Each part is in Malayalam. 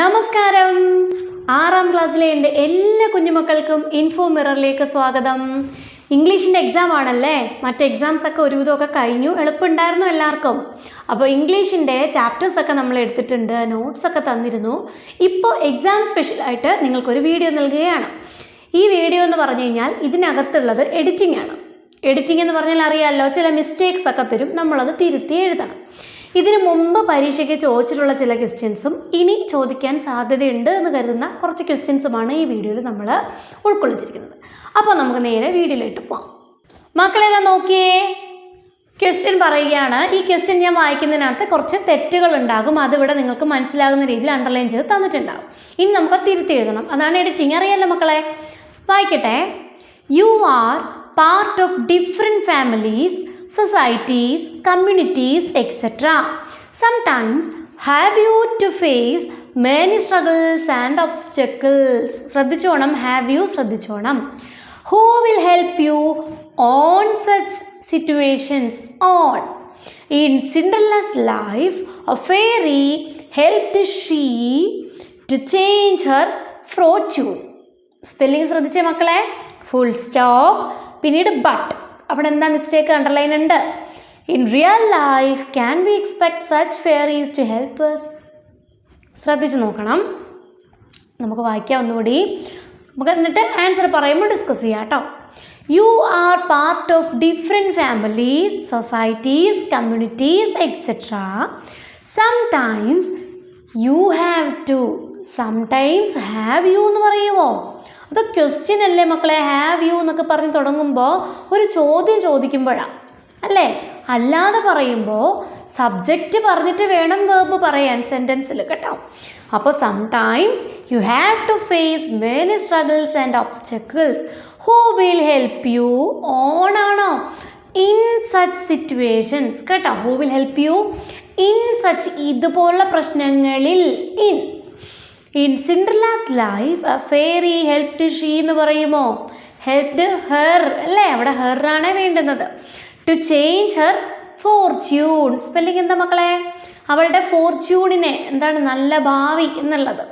നമസ്കാരം. ആറാം ക്ലാസ്സിലെ എന്റെ എല്ലാ കുഞ്ഞുമക്കൾക്കും ഇൻഫോ മിററിലേക്ക് സ്വാഗതം. ഇംഗ്ലീഷിന്റെ എക്സാം ആണല്ലേ? മറ്റ് എക്സാംസ് ഒക്കെ ഒരുവിധമൊക്കെ കഴിഞ്ഞു. എളുപ്പമുണ്ടായിരുന്നു എല്ലാവർക്കും. അപ്പോൾ ഇംഗ്ലീഷിന്റെ ചാപ്റ്റേഴ്സ് ഒക്കെ നമ്മൾ എടുത്തിട്ടുണ്ട്. നോട്ട്സ് ഒക്കെ തന്നിരുന്നു. ഇപ്പോൾ എക്സാം സ്പെഷ്യലായിട്ട് നിങ്ങൾക്കൊരു വീഡിയോ നൽകുകയാണ്. ഈ വീഡിയോ എന്ന് പറഞ്ഞു കഴിഞ്ഞാൽ ഇതിനകത്തുള്ളത് എഡിറ്റിംഗ് ആണ്. എഡിറ്റിംഗ് എന്ന് പറഞ്ഞാൽ അറിയാമല്ലോ ചില മിസ്റ്റേക്സ് ഒക്കെ തരും. നമ്മളത് തിരുത്തി എഴുതണം. ഇതിനു മുമ്പ് പരീക്ഷയ്ക്ക് ചോദിച്ചിട്ടുള്ള ചില ക്വസ്റ്റ്യൻസും ഇനി ചോദിക്കാൻ സാധ്യതയുണ്ട് എന്ന് കരുതുന്ന കുറച്ച് ക്വസ്റ്റ്യൻസുമാണ് ഈ വീഡിയോയിൽ നമ്മൾ ഉൾക്കൊള്ളിച്ചിരിക്കുന്നത്. അപ്പോൾ നമുക്ക് നേരെ വീഡിയോയിലിട്ട് പോകാം മക്കളേതാ നോക്കിയേ. ക്വസ്റ്റ്യൻ പറയുകയാണ്. ഈ ക്വസ്റ്റ്യൻ ഞാൻ വായിക്കുന്നതിനകത്ത് കുറച്ച് തെറ്റുകൾ ഉണ്ടാകും. അതിവിടെ നിങ്ങൾക്ക് മനസ്സിലാകുന്ന രീതിയിൽ അണ്ടർലൈൻ ചെയ്ത് തന്നിട്ടുണ്ടാകും. ഇനി നമുക്ക് തിരുത്തി എഴുതണം. അതാണ് എഡിറ്റിംഗ് അറിയാലോ മക്കളെ? വായിക്കട്ടെ. You are part of different families societies communities etcetera sometimes have you to face many struggles and obstacles ശ്രദ്ധിച്ചോണം ഹാവ് യു ശ്രദ്ധിച്ചോണം who will help you on such situations on in Cinderella's life a fairy helped she to change her fortune spelling ശ്രദ്ധിച്ചേ മക്കളെ ഫുൾ സ്റ്റോപ്പ് പിന്നീട് ബട്ട് അവിടെ എന്താ മിസ്റ്റേക്ക് അണ്ടർലൈൻ ഉണ്ട്? In real life can we expect such fairies to help us? ശ്രദ്ധിച്ച് നോക്കണം. നമുക്ക് വായിക്കാം ഒന്നുകൂടി. നമുക്ക് എന്നിട്ട് ആൻസർ പറയുമ്പോൾ ഡിസ്കസ് ചെയ്യാം കേട്ടോ you are part of different families societies communities etcetera sometimes you have to sometimes have you എന്ന് പറയുമോ? അത് ക്വസ്റ്റ്യൻ അല്ലേ മക്കളെ ഹാവ് യു എന്നൊക്കെ പറഞ്ഞ് തുടങ്ങുമ്പോൾ ഒരു ചോദ്യം ചോദിക്കുമ്പോഴാണ് അല്ലേ? അല്ലാതെ പറയുമ്പോൾ സബ്ജക്റ്റ് പറഞ്ഞിട്ട് വേണം വേർബ് പറയാൻ സെന്റൻസിൽ കേട്ടോ. അപ്പോൾ sometimes you have to face many struggles and obstacles who will help you on ആണോ? ഇൻ സച്ച് സിറ്റുവേഷൻസ് കേട്ടോ? Who will help you in such ഇതുപോലുള്ള പ്രശ്നങ്ങളിൽ in Cinderella's life a fairy helped she എന്ന് പറയുമോ? ഹെൽപ്ഡ് ഹർ അല്ലേ? അവിടെ ഹെറാണ് വേണ്ടുന്നത്. To change her fortune spelling എന്താ മക്കളെ? അവളുടെ ഫോർച്യൂണിനെ എന്താണ്? നല്ല ഭാവി എന്നുള്ളത്.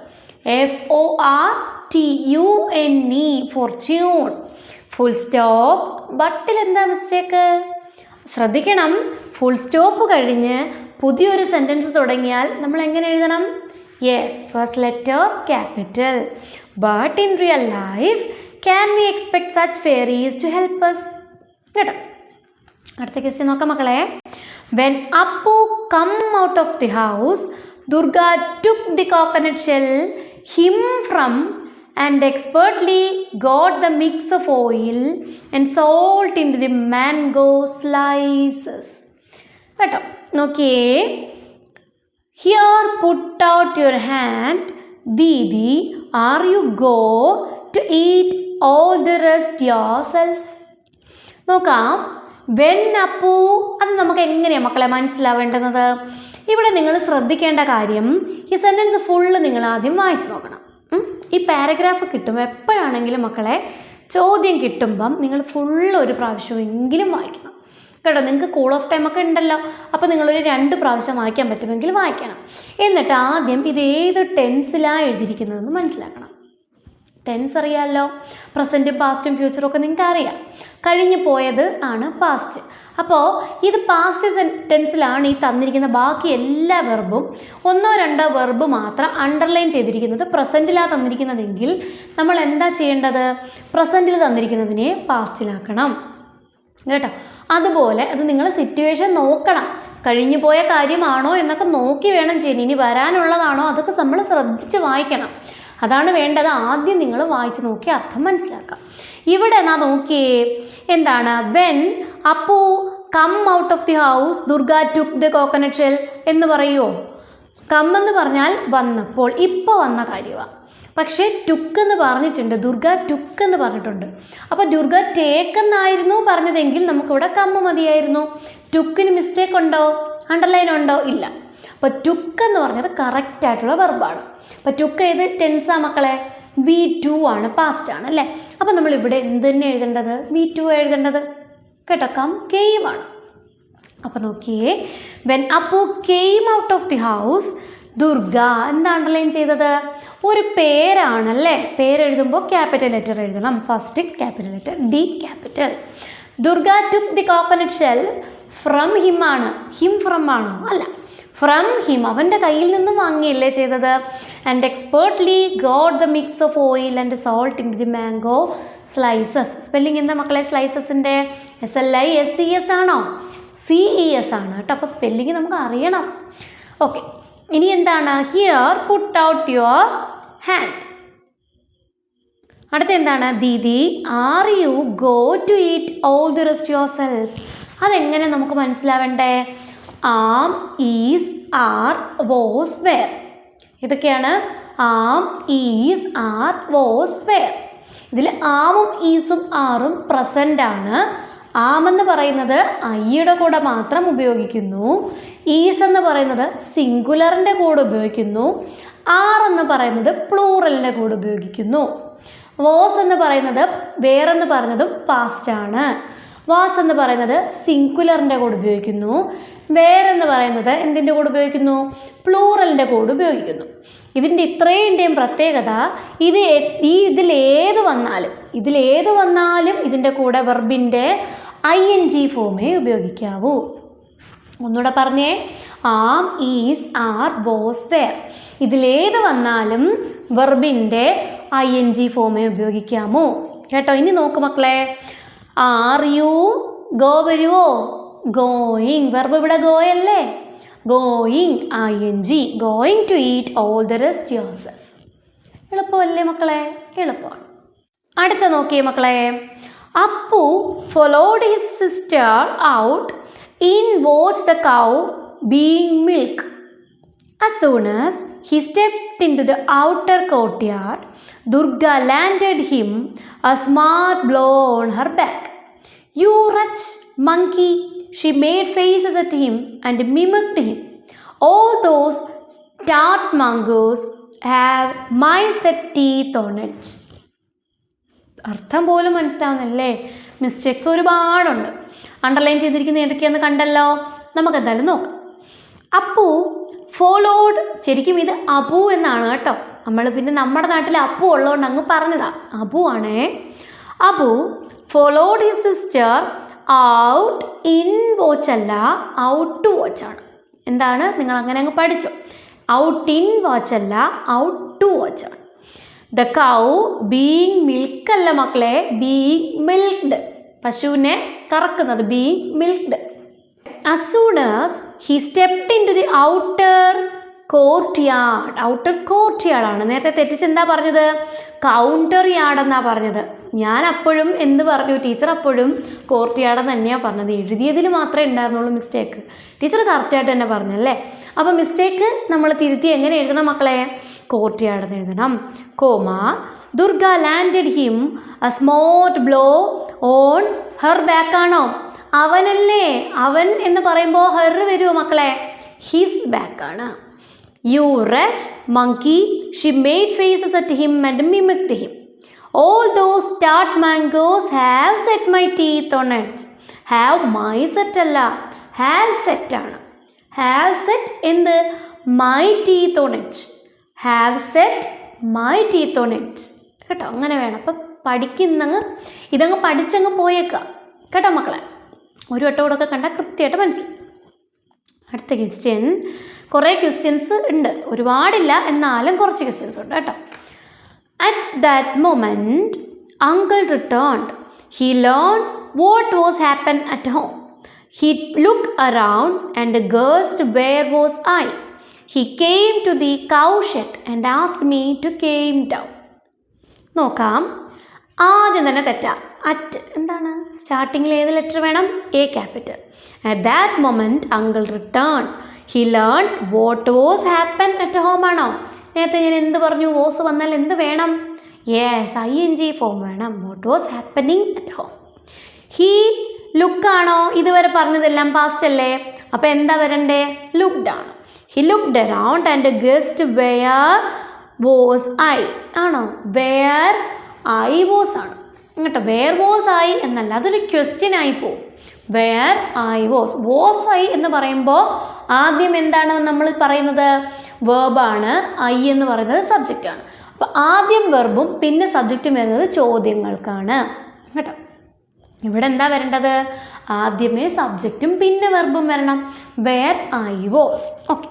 F O R T U N E fortune full stop ബട്ടിൽ എന്താ മിസ്റ്റേക്ക് ശ്രദ്ധിക്കണം. ഫുൾ സ്റ്റോപ്പ് കഴിഞ്ഞ് പുതിയൊരു സെന്റൻസ് തുടങ്ങിയാൽ നമ്മൾ എങ്ങനെ എഴുതണം? Yes first letter capital. But in real life, can we expect such fairies to help us? കേട്ടോ. അടുത്ത ക്വസ്റ്റ്യൻ നോക്കാം മക്കളെ. When Appu come out of the house Durga took the coconut shell him from and expertly got the mix of oil and salt in to the mango slices കേട്ടോ. നോക്കിയേ. Here put out your hand Didi are you go to eat all the rest yourself? നോക്കാം. വെൻ അപ്പു അത് നമുക്ക് എങ്ങനെയാണ് മക്കളെ മനസ്സിലാവേണ്ടുന്നത്? ഇവിടെ നിങ്ങൾ ശ്രദ്ധിക്കേണ്ട കാര്യം ഈ സെന്റൻസ് ഫുള്ള് നിങ്ങൾ ആദ്യം വായിച്ചു നോക്കണം? ഈ പാരഗ്രാഫ് കിട്ടുമ്പോൾ എപ്പോഴാണെങ്കിലും മക്കളെ ചോദ്യം കിട്ടുമ്പം നിങ്ങൾ ഫുള്ള് ഒരു പ്രാവശ്യമെങ്കിലും വായിക്കണം. കേട്ടോ നിങ്ങൾക്ക് കൂൾ ഓഫ് ടൈം ഒക്കെ ഉണ്ടല്ലോ. അപ്പോൾ നിങ്ങളൊരു രണ്ട് പ്രാവശ്യം വായിക്കാൻ പറ്റുമെങ്കിൽ വായിക്കണം. എന്നിട്ട് ആദ്യം ഇത് ഏത് ടെൻസിലാണ് എഴുതിയിരിക്കുന്നതെന്ന് മനസ്സിലാക്കണം. ടെൻസ് അറിയാമല്ലോ പ്രസന്റും പാസ്റ്റും ഫ്യൂച്ചറും ഒക്കെ നിങ്ങൾക്ക് അറിയാം. കഴിഞ്ഞു പോയത് ആണ് പാസ്റ്റ് അപ്പോൾ ഇത് പാസ്റ്റ് സെന്റൻസിലാണ് ഈ തന്നിരിക്കുന്ന ബാക്കി എല്ലാ വെർബും ഒന്നോ രണ്ടോ വെർബ് മാത്രം അണ്ടർലൈൻ ചെയ്തിരിക്കുന്നത് പ്രസന്റിലാണ് തന്നിരിക്കുന്നതെങ്കിൽ നമ്മൾ എന്താ ചെയ്യേണ്ടത്? പ്രസന്റിൽ തന്നിരിക്കുന്നതിനെ പാസ്റ്റിലാക്കണം കേട്ടോ? അതുപോലെ അത് നിങ്ങൾ സിറ്റുവേഷൻ നോക്കണം. കഴിഞ്ഞു പോയ കാര്യമാണോ എന്നൊക്കെ നോക്കി വേണം ചെയ്യാൻ ഇനി വരാനുള്ളതാണോ അതൊക്കെ നമ്മൾ ശ്രദ്ധിച്ച് വായിക്കണം. അതാണ് വേണ്ടത്. ആദ്യം നിങ്ങൾ വായിച്ച് നോക്കി അർത്ഥം മനസ്സിലാക്കാം ഇവിടെ എന്നാ നോക്കിയേ എന്താണ്? When Appu come out of the house Durga took the coconut shell എന്ന് പറയുമോ കം എന്ന് പറഞ്ഞാൽ വന്നപ്പോൾ ഇപ്പോൾ വന്ന കാര്യമാണ് പക്ഷേ ടുക്ക് എന്ന് പറഞ്ഞിട്ടുണ്ട് ദുർഗ ടുക്ക് എന്ന് പറഞ്ഞിട്ടുണ്ട്. അപ്പോൾ ദുർഗ ടേക്ക് എന്നായിരുന്നു പറഞ്ഞതെങ്കിൽ നമുക്കിവിടെ കമ്മ മതിയായിരുന്നു. ടുക്കിന് മിസ്റ്റേക്ക് ഉണ്ടോ? അണ്ടർലൈൻ ഉണ്ടോ? ഇല്ല. അപ്പോൾ ടുക്ക് എന്ന് പറഞ്ഞത് കറക്റ്റ് ആയിട്ടുള്ള വെർബാണ് അപ്പോൾ ടുക്ക് ഏത്? ടെൻസാ മക്കളെ? വി ടു ആണ് പാസ്റ്റ് ആണ് അല്ലേ? അപ്പോൾ നമ്മൾ ഇവിടെ എന്ത് തന്നെ എഴുതേണ്ടത്? വി ടു എഴുതേണ്ടത്? കേട്ടോ കം കെയിമാണ് അപ്പോൾ നോക്കിയേ when Appu came out of the house Durga എന്താ അണ്ടർലൈൻ ചെയ്തത്? ഒരു പേരാണല്ലേ? പേരെഴുതുമ്പോൾ ക്യാപിറ്റൽ ലെറ്റർ എഴുതണം. First capital letter D capital Durga took the coconut shell from him ആണ്. ഹിം ഫ്രം ആണോ? അല്ല. ഫ്രം ഹിം അവന്റെ കയ്യിൽ നിന്നും വാങ്ങിയല്ലേ ചെയ്തത്? And expertly got the mix of oil and salt in the mango slices spelling എന്താ മക്കളെ? സ്ലൈസസിന്റെ S L I S C S ആണോ? സി ഇ എസ് ആണ്. കേട്ടോ അപ്പോൾ സ്പെല്ലിംഗ് നമുക്ക് അറിയണം. ഓക്കെ ഇനി എന്താണ്? Here put out your hand അടുത്ത എന്താണ്? Didi are you go to eat all the rest yourself അതെങ്ങനെ നമുക്ക് മനസ്സിലാവണ്ടേ? Am is are was were ഇതൊക്കെയാണ് am is are was were ഇതിൽ ആമും ഈസും ആറും പ്രസന്റ് ആണ്. ആമെന്ന് പറയുന്നത് ഐയുടെ കൂടെ മാത്രം ഉപയോഗിക്കുന്നു. ഈസ് എന്ന് പറയുന്നത് സിംഗുലറിന്റെ കൂടെ ഉപയോഗിക്കുന്നു. ആർ എന്ന് പറയുന്നത് പ്ലൂറലിന്റെ കൂടെ ഉപയോഗിക്കുന്നു. വോസ് എന്ന് പറയുന്നത് വേറെന്ന് പറഞ്ഞതും പാസ്റ്റ് ആണ്. വാസ് എന്ന് പറയുന്നത് സിംഗുലറിന്റെ കൂടെ ഉപയോഗിക്കുന്നു. വേറെന്ന് പറയുന്നത് എന്തിന്റെ കൂടെ ഉപയോഗിക്കുന്നു? പ്ലൂറലിന്റെ കൂടെ ഉപയോഗിക്കുന്നു. ഇതിന്റെ ഇത്രേന്റെയും പ്രത്യേകത ഇത് ഈ ഇതിലേത് വന്നാലും ഇതിലേത് വന്നാലും ഇതിന്റെ കൂടെ വെർബിന്റെ ഐ എൻ ജി ഫോമേ ഉപയോഗിക്കാവൂ. ഒന്നുകൂടെ പറഞ്ഞേ. Am is are was were. ഇതിലേത് വന്നാലും വെർബിന്റെ ഐ എൻ ജി ഫോമേ ഉപയോഗിക്കാമോ? കേട്ടോ ഇനി നോക്ക് മക്കളെ. ആർ യു ഗോ വരുവോ? ഗോയിങ്. വെർബ് ഇവിടെ ഗോ അല്ലേ going I N G going to eat all the rest yourself. എളുപ്പമല്ലേ മക്കളെ? എളുപ്പമാണ്. അടുത്ത നോക്കിയേ മക്കളെ. Appu followed his sister out In watched the cow being milked. As soon as he stepped into the outer courtyard, Durga landed him a smart blow on her back. You wretch monkey! She made faces at him and mimicked him. All those tart mangoes have my set teeth on it. അർത്ഥം പോലും മനസ്സിലാവുന്നില്ലേ മിസ്റ്റേക്സ് ഒരുപാടുണ്ട്. അണ്ടർലൈൻ ചെയ്തിരിക്കുന്ന ഏതൊക്കെയാണെന്ന് കണ്ടല്ലോ? നമുക്ക് എന്തായാലും നോക്കാം. അപ്പു ഫോളോഡ് ശരിക്കും ഇത് അബു എന്നാണ് കേട്ടോ. നമ്മൾ പിന്നെ നമ്മുടെ നാട്ടിൽ അപ്പു ഉള്ളതുകൊണ്ട് അങ്ങ് പറഞ്ഞതാ. അബു ആണേ. Abu followed his sister out in watch അല്ല ഔട്ട് ടു വാച്ച് ആണ്. എന്താണ്? നിങ്ങൾ അങ്ങനെ അങ്ങ് പഠിച്ചോ. ഔട്ട് ഇൻ വാച്ച് അല്ല ഔട്ട് ടു വാച്ചാണ് ദ കൗ ബീങ് മിൽക്ക് അല്ല മക്കളെ ബീങ് മിൽക്ക്ഡ് പശുവിനെ കറക്കുന്നത് being milked as soon as he stepped into the outer courtyard outer court ആണ്. നേരത്തെ തെറ്റിച്ച് എന്താ പറഞ്ഞത്? കൗണ്ടർ യാർഡ് എന്നാണ് പറഞ്ഞത്. ഞാൻ അപ്പോഴും എന്ത് പറഞ്ഞു? ടീച്ചർ അപ്പോഴും കോർട്ട് യാർഡ് തന്നെയാണ് പറഞ്ഞത്. എഴുതിയതിൽ മാത്രമേ ഉണ്ടായിരുന്നുള്ളൂ മിസ്റ്റേക്ക് ടീച്ചർ കറക്റ്റായിട്ട് തന്നെ പറഞ്ഞല്ലേ അപ്പോൾ മിസ്റ്റേക്ക് നമ്മൾ തിരുത്തി എങ്ങനെ എഴുതണം മക്കളെ? കോർട്ട് യാർഡെന്ന് എഴുതണം. Comma Durga landed him a smart blow on her back ആണോ? അവനല്ലേ? അവൻ എന്ന് പറയുമ്പോൾ ഹെർ വരുമോ മക്കളെ? ഹിസ് ബാക്ക് ആണ്. You wretch monkey she made faces at him and mimicked him all those start mangoes have set my teeth on have my set അല്ല ഹാവ് സെറ്റ് ആണ്. ഹാവ് സെറ്റ് എന്ത്? My own its have set my own its കേട്ടോ? അങ്ങനെ വേണം. അപ്പം പഠിക്കുന്നങ്ങ് ഇതങ്ങ് പഠിച്ചങ്ങ് പോയേക്കാം. കേട്ടോ മക്കളെ? ഒരു വട്ടം കൂടെ ഒക്കെ കണ്ടാൽ കൃത്യമായിട്ട് മനസ്സിലായി അടുത്ത ക്വസ്റ്റ്യൻ കുറേ ക്വസ്റ്റ്യൻസ് ഉണ്ട്. ഒരുപാടില്ല. എന്നാലും കുറച്ച് ക്വസ്റ്റ്യൻസ് ഉണ്ട് കേട്ടോ. At that moment uncle returned he learn what was happen at home look around and guessed where was I he came to the cow shed and ask me to came down നോക്കാം. ആദ്യം തന്നെ തെറ്റാ. അറ്റ് എന്താണ്? സ്റ്റാർട്ടിങ്ങിൽ ഏത് ലെറ്റർ വേണം? A capital at that moment uncle return he learn what was happen at home ആണോ? നേരത്തെ ഞാൻ എന്ത് പറഞ്ഞു? വോസ് വന്നാൽ എന്ത് വേണം? Yes I N G form വേണം. What was happening at home he ലുക്കാണോ ഇതുവരെ പറഞ്ഞതെല്ലാം പാസ്റ്റ് അല്ലേ? അപ്പോൾ എന്താ വരണ്ടേ? ലുക്ഡ് ആണ്. He looked around and guessed where was I ആണോ? വെയർ ഐ വോസ് ആണ്. കേട്ടോ വെയർ വോസ് ഐ എന്നല്ല അതൊരു ക്വസ്റ്റ്യൻ ആയി പോവും. Where I was was I എന്ന് പറയുമ്പോൾ ആദ്യം എന്താണ് നമ്മൾ പറയുന്നത്? വേർബാണ് ഐ എന്ന് പറയുന്നത് സബ്ജക്റ്റാണ് അപ്പോൾ ആദ്യം വെർബും പിന്നെ സബ്ജക്റ്റും വരുന്നത് ചോദ്യങ്ങൾക്കാണ്. കേട്ടോ? ഇവിടെ എന്താ വരേണ്ടത്? ആദ്യമേ സബ്ജക്റ്റും പിന്നെ വെർബും വരണം. Where I was okay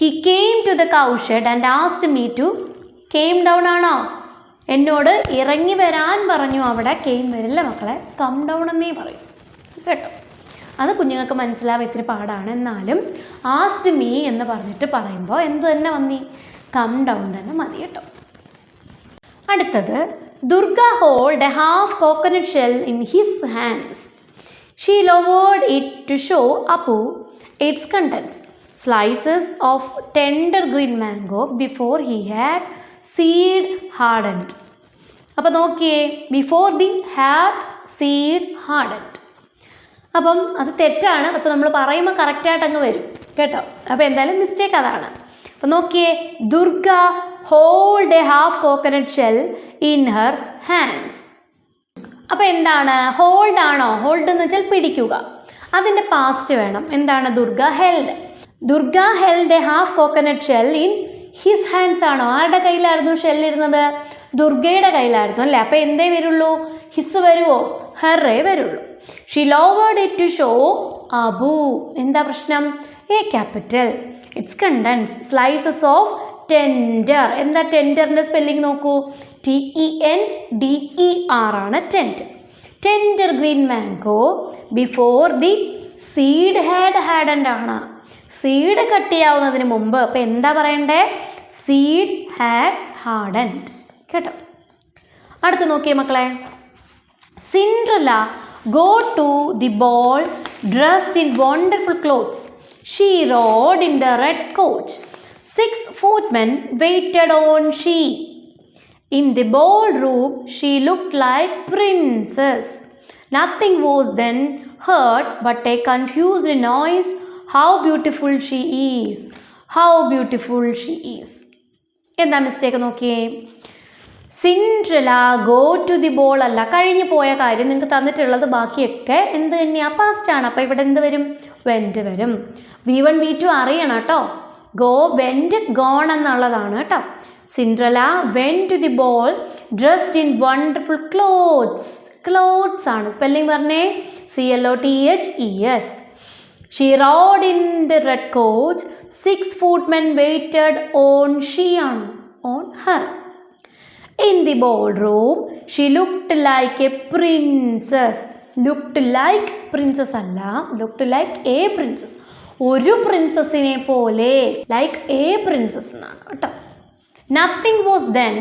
he came to the cowshed and asked me to came down ആണോ? എന്നോട് ഇറങ്ങി വരാൻ പറഞ്ഞു. അവിടെ കെയിം വരില്ല മക്കളെ. കം ഡൗൺ എന്നേ പറയും. കേട്ടോ? അത് കുഞ്ഞുങ്ങൾക്ക് മനസ്സിലാവാൻ ഇത്തിരി പാടാണ്. എന്നാലും ആസ്റ്റ് മീ എന്ന് പറഞ്ഞിട്ട് പറയുമ്പോൾ എന്ത് തന്നെ വന്നി? കം ഡൗൺ തന്നെ മതി കേട്ടോ. അടുത്തത് Durga hold a half coconut shell in his hands she lowered it to show Appu its contents slices of tender green mango before he had seed hardened അപ്പോൾ നോക്കിയേ before the had seed hardened അപ്പം അത് തെറ്റാണ്. അപ്പോൾ നമ്മൾ പറയുമ്പോൾ കറക്റ്റായിട്ട് അങ്ങ് വരും. കേട്ടോ? അപ്പോൾ എന്തായാലും മിസ്റ്റേക്ക് അതാണ്. അപ്പം നോക്കിയേ Durga hold a half coconut shell in her hands അപ്പോൾ എന്താണ്? ഹോൾഡ് ആണോ? ഹോൾഡ് എന്ന് വെച്ചാൽ പിടിക്കുക. അതിന്റെ പാസ്റ്റ് വേണം. എന്താണ്? Durga held Durga held a half coconut shell in his hands ആണോ? ആരുടെ കയ്യിലായിരുന്നു ഷെൽ ഇരുന്നത്? ദുർഗയുടെ കയ്യിലായിരുന്നു അല്ലേ? അപ്പോൾ എന്തേ വരുള്ളൂ? ഹിസ് വരുമോ ഹെറേ വരുള്ളൂ. She lowered it to show Abu എന്താ പ്രശ്നം? A capital its contents slices of tender എന്താ ടെൻഡറിന്റെ സ്പെല്ലിംഗ് നോക്കൂ? T E N D E R ആണ് tent tender green mango before the seed had hardened ആണ്. സീഡ് കട്ട് ചെയ്യാവുന്നതിന് മുമ്പ് അപ്പോൾ എന്താ പറയണ്ടേ? സീഡ് ഹാഡ് ഹാഡൻഡ് കേട്ടോ? അടുത്ത് നോക്കിയേ മക്കളെ. Cinderella go to the ball dressed in wonderful clothes she rode in the red coach six footmen waited on she. In the ballroom, she looked like princess. Nothing was then heard but a confused noise. How beautiful she is! How beautiful she is! എന്താ മിസ്റ്റേക്ക് നോക്കിയേ Cinderella go to the ball അല്ല കഴിഞ്ഞു പോയ കാര്യം നിങ്ങൾക്ക് തന്നിട്ടുള്ളത് ബാക്കിയൊക്കെ എന്ത് തന്നെയാണ് പാസ്റ്റാണ് അപ്പോൾ ഇവിടെ എന്ത് വരും വെന്റ് വരും വി വൺ വി ടു അറിയണം കേട്ടോ ഗോ വെന്റ് ഗോൺ എന്നുള്ളതാണ് കേട്ടോ. Cinderella went to the ball dressed in wonderful clothes clothes ആണ്. സ്പെല്ലിംഗ് പറഞ്ഞേ? C L O T H E S she rode in the red coach six footmen waited on she ആണ്. On her in the ballroom she looked like a princess Looked like princess അല്ല. Looked like a princess. ഒരു പ്രിൻസസിനെ പോലെ ലൈക്ക് എ പ്രിൻസസ് എന്നാണ് കേട്ടോ. Nothing was then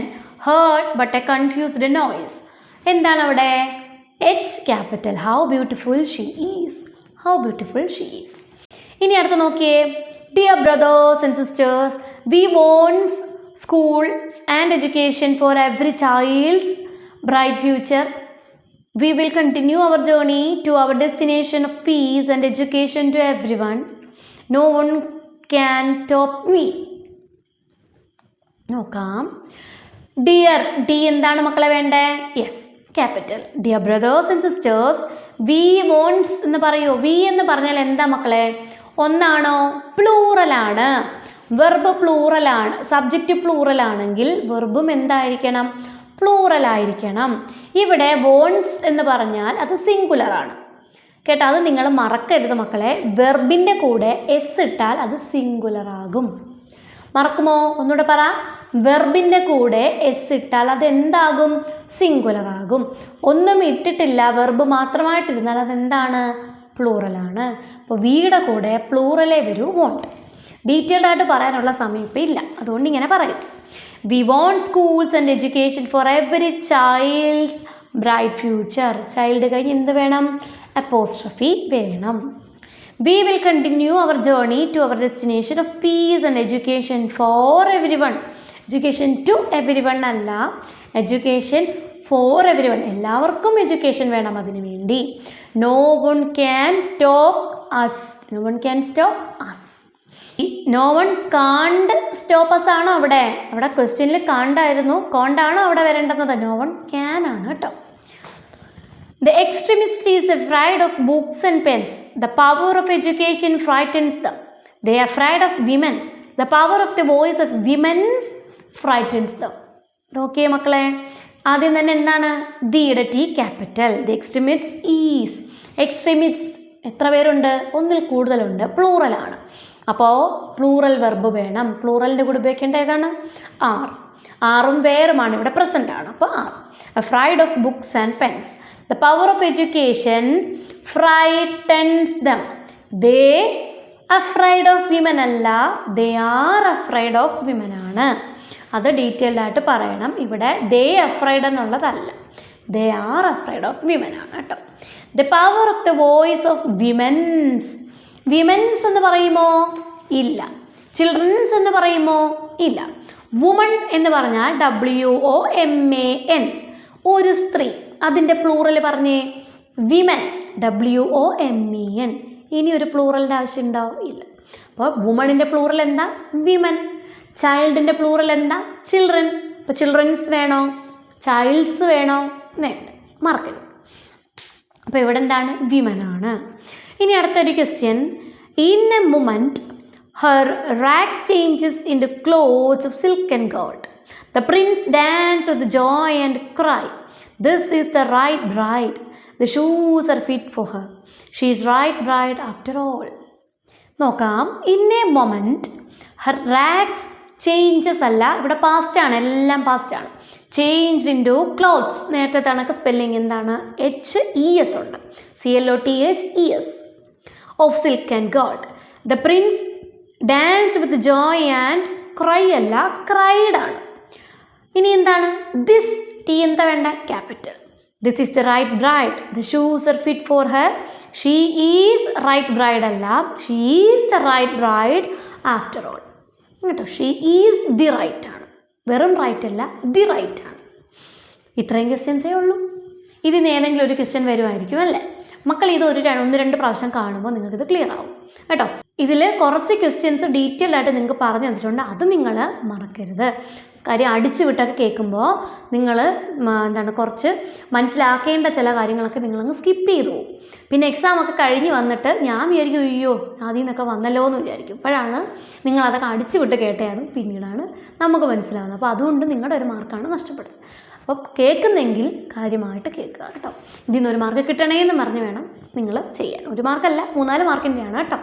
heard but a confused noise എന്താണ് അവിടെ? H capital how beautiful she is how beautiful she is ഇനി അടുത്ത് നോക്കിയേ. Dear brothers and sisters we wants and education for every child's bright future we We will continue our journey to our destination of peace and education to everyone. No one can stop me നോക്കാം. ഡിയർ ഡി എന്താണ് മക്കളെ വേണ്ടേ? Yes capital dear brothers and sisters we wants എന്ന് പറയൂ. വി എന്ന് പറഞ്ഞാൽ എന്താ മക്കളെ? ഒന്നാണോ? പ്ലൂറലാണ് വെർബ് പ്ലൂറലാണ് സബ്ജക്റ്റ് പ്ലൂറലാണെങ്കിൽ വെർബും എന്തായിരിക്കണം? പ്ലൂറൽ ആയിരിക്കണം. ഇവിടെ വോൺസ് എന്ന് പറഞ്ഞാൽ അത് സിംഗുലറാണ് കേട്ടോ അത് നിങ്ങൾ മറക്കരുത് മക്കളെ. വെർബിന്റെ കൂടെ എസ് ഇട്ടാൽ അത് സിംഗുലർ ആകും. മറക്കുമോ? ഒന്നുകൂടെ പറ. വെർബിന്റെ കൂടെ എസ് ഇട്ടാൽ അത് എന്താകും? സിംഗുലർ ആകും. ഒന്നും ഇട്ടിട്ടില്ല വെർബ് മാത്രമായിട്ടിരുന്നാൽ അതെന്താണ് പ്ലൂറലാണ് അപ്പോൾ വീടെ കൂടെ പ്ലൂറലേ വരൂ വോണ്ട് ഡീറ്റെയിൽഡ് ആയിട്ട് പറയാനുള്ള സമയം ഇപ്പം ഇല്ല. അതുകൊണ്ട് ഇങ്ങനെ പറയും. We want schools and education for every child's bright future child കഴിഞ്ഞ് എന്ത് വേണം? അപ്പോസ്ട്രഫി വേണം. We will continue our journey to our destination of peace and education for everyone education to everyone അല്ല എഡ്യൂക്കേഷൻ ഫോർ എവരി വൺ എല്ലാവർക്കും എഡ്യൂക്കേഷൻ വേണം അതിനു വേണ്ടി. No one can stop us no one can stop us no one can't stop us ആണോ അവിടെ? അവിടെ ക്വസ്റ്റ്യനിൽ കാണ്ടായിരുന്നു കോണ്ടാണോ അവിടെ വരേണ്ടത് നോ വൺ ക്യാൻ ആണ് കേട്ടോ. The extremist is afraid of books and pens. The power of education frightens them. They are afraid of women. The power of the voice of women frightens them. Okay മക്കളെ. ആദ്യം തന്നെ എന്താണ്? ദിയുടെ T capital the extremities is extremities എത്ര പേരുണ്ട്? ഒന്നിൽ കൂടുതലുണ്ട്. പ്ലൂറലാണ് അപ്പോൾ പ്ലൂറൽ വെർബ് വേണം. പ്ലൂറലിന്റെ കൂടെ ഉപയോഗിക്കേണ്ട ഏതാണ്? ആർ ആറും വേറുമാണ്. ഇവിടെ പ്രസന്റ് ആണ്. അപ്പോൾ are afraid of books and pens the power of education frightens them they afraid of women അല്ല they are afraid of women ആണ്. അത് ഡീറ്റെയിൽഡ് ആയിട്ട് പറയണം. ഇവിടെ ദേ അഫ്രൈഡ് എന്നുള്ളതല്ല. They are afraid of women ആണ് കേട്ടോ. The power of the voice of womens womens എന്ന് പറയുമോ? ഇല്ല. ചിൽഡ്രൻസ് എന്ന് പറയുമോ? ഇല്ല. വുമൺ എന്ന് പറഞ്ഞാൽ W O M A N ഒരു സ്ത്രീ. അതിന്റെ പ്ലൂറൽ പറഞ്ഞേ women W O M E N ഇനി ഒരു പ്ലൂറലിന്റെ ആവശ്യം ഉണ്ടാവും ഇല്ല. അപ്പോൾ വുമണിന്റെ പ്ലൂറൽ എന്താ? വിമൻ ചൈൽഡിന്റെ പ്ലൂറൽ എന്താ? ചിൽഡ്രൻ ഇപ്പോൾ ചിൽഡ്രൻസ് വേണോ? ചൈൽഡ്സ് വേണോ? വേണ്ട. മറക്കരുത് അപ്പോൾ ഇവിടെ എന്താണ്? വിമനാണ് ഇനി അടുത്തൊരു question in a moment her rags changes in the clothes of silk and gold the prince dance with joy and cry this is the right bride the shoes are fit for her she is right bride after all നോക്കാം. In a moment her rags changes അല്ല. ഇവിടെ പാസ്റ്റ് ആണ്. എല്ലാം പാസ്റ്റ് ആണ്. ചേഞ്ച് ഇൻ ടു ക്ലോത്ത്സ് നേരത്തെ തണക്ക് സ്പെല്ലിംഗ് എന്താണ്? എച്ച് ഇ എസ് ഉണ്ട്. C L O T H E S of silk and gold the prince danced with joy and cry അല്ല. ക്രൈഡ് ആണ്. ഇനി എന്താണ്? ദിസ് ടി എന്താ വേണ്ട? Capital this is the right bride the shoes are fit for her she is right bride അല്ല. She is the right bride after all കേട്ടോ? ഷീ ഈസ് ദി റൈറ്റ് ആണ്. വെറും റൈറ്റ് അല്ല ദി റൈറ്റ് ആണ്. ഇത്രയും ക്വസ്റ്റ്യൻസേ ഉള്ളൂ. ഇതിന് ഏതെങ്കിലും ഒരു ക്വസ്റ്റ്യൻ വരുമായിരിക്കും അല്ലേ? മക്കൾ ഇത് ഒരു ഒന്ന് രണ്ട് പ്രാവശ്യം കാണുമ്പോൾ നിങ്ങൾക്കിത് ക്ലിയർ ആവും. കേട്ടോ? ഇതിൽ കുറച്ച് ക്വസ്റ്റ്യൻസ് ഡീറ്റെയിൽ ആയിട്ട് നിങ്ങൾക്ക് പറഞ്ഞു തന്നിട്ടുണ്ട്. അത് നിങ്ങൾ മറക്കരുത്. കാര്യം അടിച്ചു വിട്ടൊക്കെ കേൾക്കുമ്പോൾ നിങ്ങൾ എന്താണ് കുറച്ച് മനസ്സിലാക്കേണ്ട ചില കാര്യങ്ങളൊക്കെ നിങ്ങളങ്ങ് സ്കിപ്പ് ചെയ്തു പോകും. പിന്നെ എക്സാം ഒക്കെ കഴിഞ്ഞ് വന്നിട്ട് ഞാൻ വിചാരിക്കും അയ്യോ ആദ്യം നിന്നൊക്കെ വന്നല്ലോ എന്ന് വിചാരിക്കും. അപ്പോഴാണ് നിങ്ങളതൊക്കെ അടിച്ചു വിട്ട് കേട്ടയാണ് പിന്നീടാണ് നമുക്ക് മനസ്സിലാവുന്നത്. അപ്പോൾ അതുകൊണ്ട് നിങ്ങളുടെ ഒരു മാർക്കാണ് നഷ്ടപ്പെടുന്നത്. അപ്പോൾ കേൾക്കുന്നെങ്കിൽ കാര്യമായിട്ട് കേൾക്കുക കേട്ടോ. ഇതിൽ നിന്ന് ഒരു മാർക്ക് കിട്ടണേ എന്ന് പറഞ്ഞ് വേണം നിങ്ങൾ ചെയ്യാൻ. ഒരു മാർക്കല്ല മൂന്നാൽ മാർക്കിന്റെയാണ് കേട്ടോ.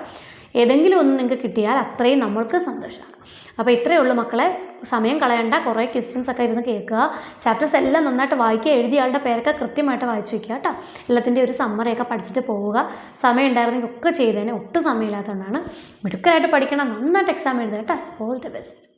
ഏതെങ്കിലും ഒന്ന് നിങ്ങൾക്ക് കിട്ടിയാൽ അത്രയും നമ്മൾക്ക് സന്തോഷമാണ്. അപ്പോൾ ഇത്രയേ ഉള്ളൂ മക്കളെ. സമയം കളയണ്ട. കുറേ ക്വസ്റ്റ്യൻസ് ഒക്കെ ഇരുന്ന് കേൾക്കുക. ചാപ്റ്റേഴ്സ് എല്ലാം നന്നായിട്ട് വായിക്കുക. എഴുതിയ ആളുടെ പേരൊക്കെ കൃത്യമായിട്ട് വായിച്ചു വയ്ക്കുക കേട്ടോ. എല്ലാത്തിന്റെ ഒരു സമ്മറിയൊക്കെ പഠിച്ചിട്ട് പോവുക. സമയം ഉണ്ടായിരുന്നെങ്കിൽ ഒക്കെ ചെയ്തേനെ. ഒട്ടും സമയമില്ലാത്തതുകൊണ്ടാണ്. മിടുക്കരായിട്ട് പഠിക്കണം. നന്നായിട്ട് എക്സാം എഴുതുക കേട്ടോ. All the best